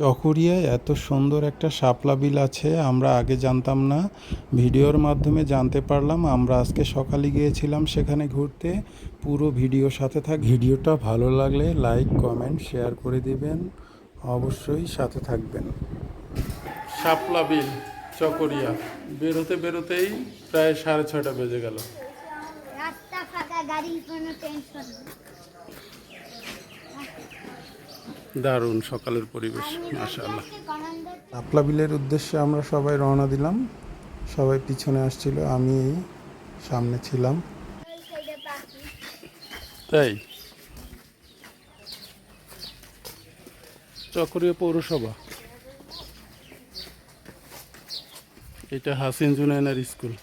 চকরিয়ায় এত সুন্দর একটা শাপলা বিল আছে, আমরা আগে জানতাম না। ভিডিওর মাধ্যমে জানতে পারলাম, আমরা আজকে সকালে গিয়েছিলাম সেখানে ঘুরতে। পুরো ভিডিও সাথে থাক, ভিডিওটা ভালো লাগলে লাইক, কমেন্ট, শেয়ার করে দিবেন। অবশ্যই সাথে থাকবেন। শাপলা বিল, চকরিয়া। বেরোতে বেরোতেই প্রায় সাড়ে ছটা বেজে গেল। রাস্তা ফাঁকা কোনো টেনশন দারুণ সকালের পরিবেশ মাশাআল্লাহ। শাপলা বিলের উদ্দেশ্যে আমরা সবাই রওনা দিলাম। সবাই পিছনে আসছিল আমি সামনে ছিলাম। তাই? চকরিয়া পৌরসভা। এটা হাসিন জুনায়নার স্কুল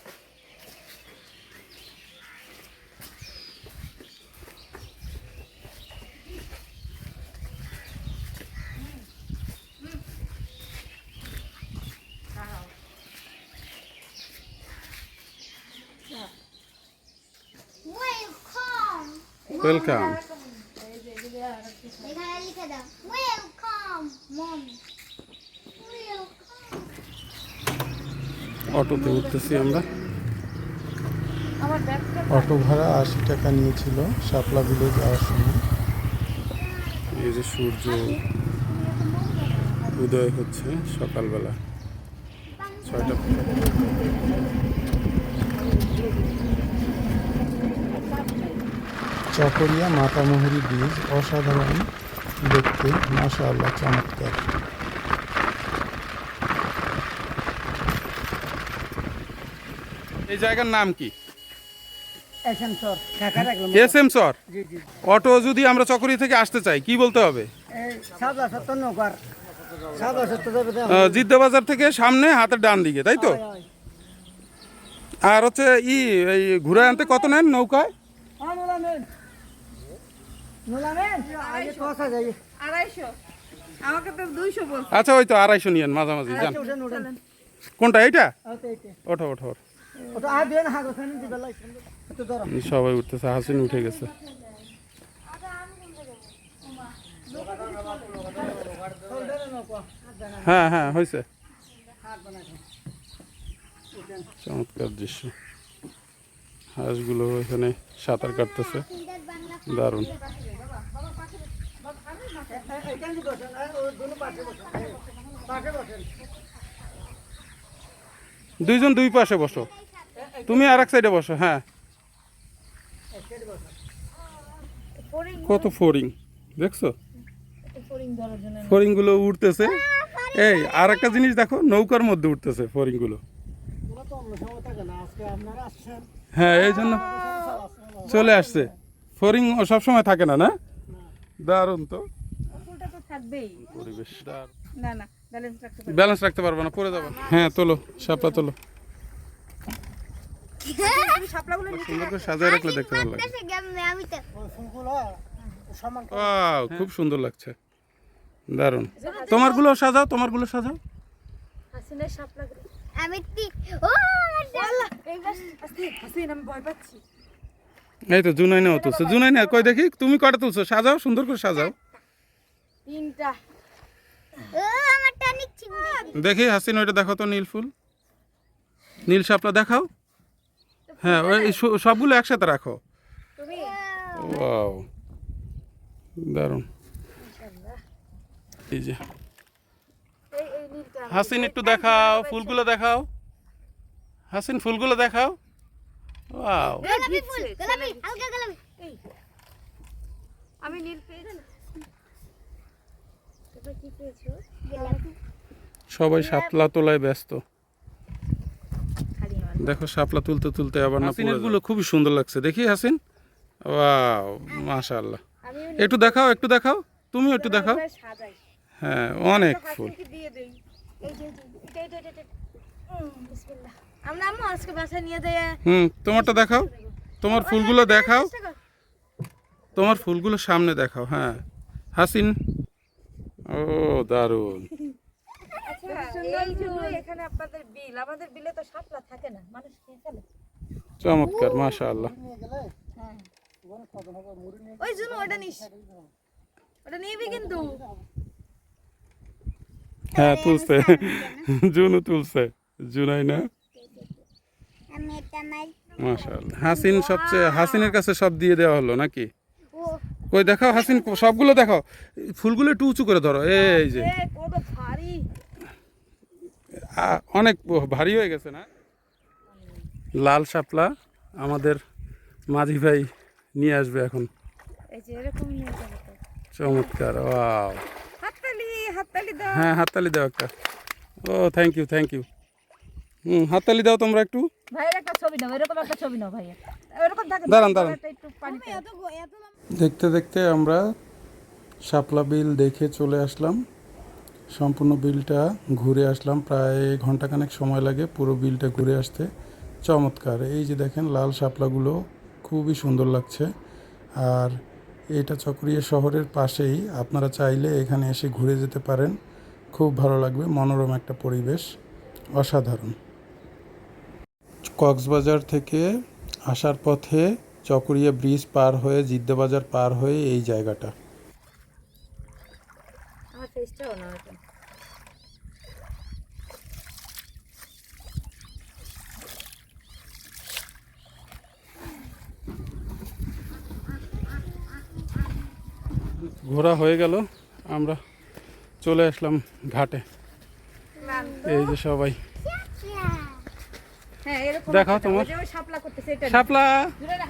ওয়েলকাম ওয়েলকাম অটোতে উঠতেছি আমরা। অটো ভাড়া আশি টাকা নিয়েছিল শাপলা বিলে যাওয়ার সময়। এই যে সূর্য উদয় হচ্ছে সকালবেলা। ছয়টা। চকরিয়া মাতামুহুরি ব্রিজ অসাধারণ দেখতে মাশা আল্লাহ চমৎকার। এই জায়গার নাম কি? এস এম সর জি জি অটো যদি আমরা চকরি থেকে আসতে চাই কি বলতে হবে? এই সাদা সত্তর নৌকার সাদা সত্তর যাবে তো। আহ, জিদ্দা বাজার থেকে সামনে হাতের ডান দিকে তাই তো। আর হচ্ছে ই এই ঘুরে আনতে কত নেন নৌকায়? আচ্ছা ওই তো আড়াইশো নিয়েন মাঝামাঝি যান। আচ্ছা। কোনটা এইটা। ওঠো ওঠো। সবাই উঠতেছে হাসিন উঠে গেছে। হ্যাঁ হ্যাঁ হয়েছে চমৎকার দৃশ্য। হাঁসগুলো এখানে সাঁতার কাটতেছে। দারুণ। দুইজন দুই পাশে বসো। তুমি আর এক সাইডে বসো হ্যাঁ। কত ফরিং, দেখছ? ফরিংগুলো উঠতেছে এই আর একটা জিনিস দেখো, নৌকার মধ্যে উঠতেছে ফরিং সময়। হ্যাঁ এই জন্য চলে আসছে। ফরিং ও সবসময় থাকে না না? দারুণ তো। ফুলটা তো থাকবেই। পরিবেশ। দারুণ। না না ব্যালেন্স রাখতে পারবে। ব্যালেন্স রাখতে পারবে না পড়ে যাবে। হ্যাঁ তোলো শাপলা তোলো। সুন্দর করে সাজায় রাখলে দেখতে ভালো লাগে। ওয়াও খুব সুন্দর লাগছে। দারুণ। তোমারগুলো সাজাও তোমারগুলো সাজাও। আমি ও এই গাছ আস্তে হাসিন আমি ভয় পাচ্ছি। এই তো জুনাইনাও তুলছে। জুনাইনা কই দেখি? তুমি কটা তুলছো? সাজাও সুন্দর করে সাজাও। তিনটা। ও আমার দেখি হাসিন ওইটা দেখো তো নীল ফুল। নীল শাপলা দেখাও। হ্যাঁ ওই সবগুলো একসাথে রাখো। তুমি? ওয়াও। দারুণ। এই যে। হাসিন একটু দেখাও ফুলগুলো দেখাও। হাসিন ফুলগুলো দেখাও। ওয়াও। গোলাপি ফুল গোলাপি হালকা গোলাপি। এই আমি নীল পেয়েছি। তোমরা কি পেয়েছ? গোলাপি। সবাই শাপলা তোলায় ব্যস্ত। দেখো শাপলা তুলতে তুলতে আবার না গুলো খুবই সুন্দর লাগছে। দেখি হাসিন। ওয়াও মাশাআল্লাহ। একটু দেখাও একটু দেখাও। তুমিও একটু দেখাও। হ্যাঁ অনেক ফুল। দিয়ে দেই। হুম তোমারটা দেখাও তোমার ফুলগুলো দেখাও তোমার ফুলগুলো সামনে দেখাও হ্যাঁ হাসিন ও দারুণ আচ্ছা চমৎকার হ্যাঁ মুড়ি নিয়ে ওই জন্য ওটা নিস ওটা নিবি কিন্তু হ্যাঁ তুলছে। জুনু তুলছে। জুনাই না? মাশাআল্লাহ। হাসিন সবচেয়ে হাসিনের কাছে সব দিয়ে দেওয়া হলো নাকি? কই দেখাও হাসিন সবগুলো দেখাও। ফুলগুলো একটু উঁচু করে ধরো। এই যে। অনেক ভারী হয়ে গেছে না? লাল শাপলা আমাদের মাঝি ভাই নিয়ে আসবে এখন। চমৎকার ওয়াও। দাও। হ্যাঁ হাততালি দাও একটা। ও থ্যাংক ইউ থ্যাংক ইউ হুম হাততালি দাও তোমরা একটু। ভাইয়ের একটা ছবি নাও এরকম একটা ছবি নাও ভাইয়ের এরকম থাকে দাঁড়ান, দাঁড়ান। একটু পানি দেখতে দেখতে আমরা শাপলা বিল দেখে চলে আসলাম। সম্পূর্ণ বিলটা ঘুরে আসলাম। প্রায় ঘন্টাখানেক সময় লাগে পুরো বিলটা ঘুরে আসতে। চমৎকার। এই যে দেখেন লাল শাপলাগুলো খুবই সুন্দর লাগছে। আর এটা চকরিয়া শহরের পাশেই। আপনারা চাইলে এখানে এসে ঘুরে যেতে পারেন। খুব ভালো লাগবে, মনোরম একটা পরিবেশ, অসাধারণ। কক্সবাজার থেকে আসার পথে চকরিয়া ব্রিজ পার হয়ে জিদ্দাবাজার পার হয়ে এই জায়গাটা। ঘোরা হয়ে গেল। আমরা চলে আসলাম ঘাটে। এই যে সবাই। হ্যাঁ দেখাও তোমার। শাপলা জুড়ে না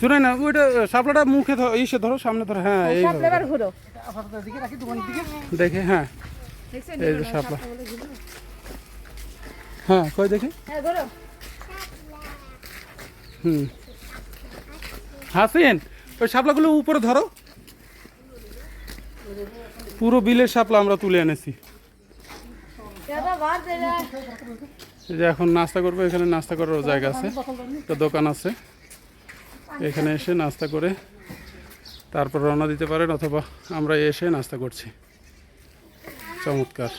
শুনে না ওইটা শাপলাটা মুখে ধরো ইসে ধরো সামনে ধরো। হ্যাঁ এই শাপলা দেখে হ্যাঁ। এই যে শাপলা। হ্যাঁ কই দেখি? হ্যাঁ হুম। হাসিন ওই শাপলাগুলো উপরে ধরো। পুরো বিলের শাপলা আমরা তুলে এনেছি। যে এখন নাস্তা করব এখানে নাস্তা করারও জায়গা আছে একটা দোকান আছে। এখানে এসে নাস্তা করে তারপর রওনা দিতে পারেন অথবা আমরা এসে নাস্তা করছি। চমৎকার।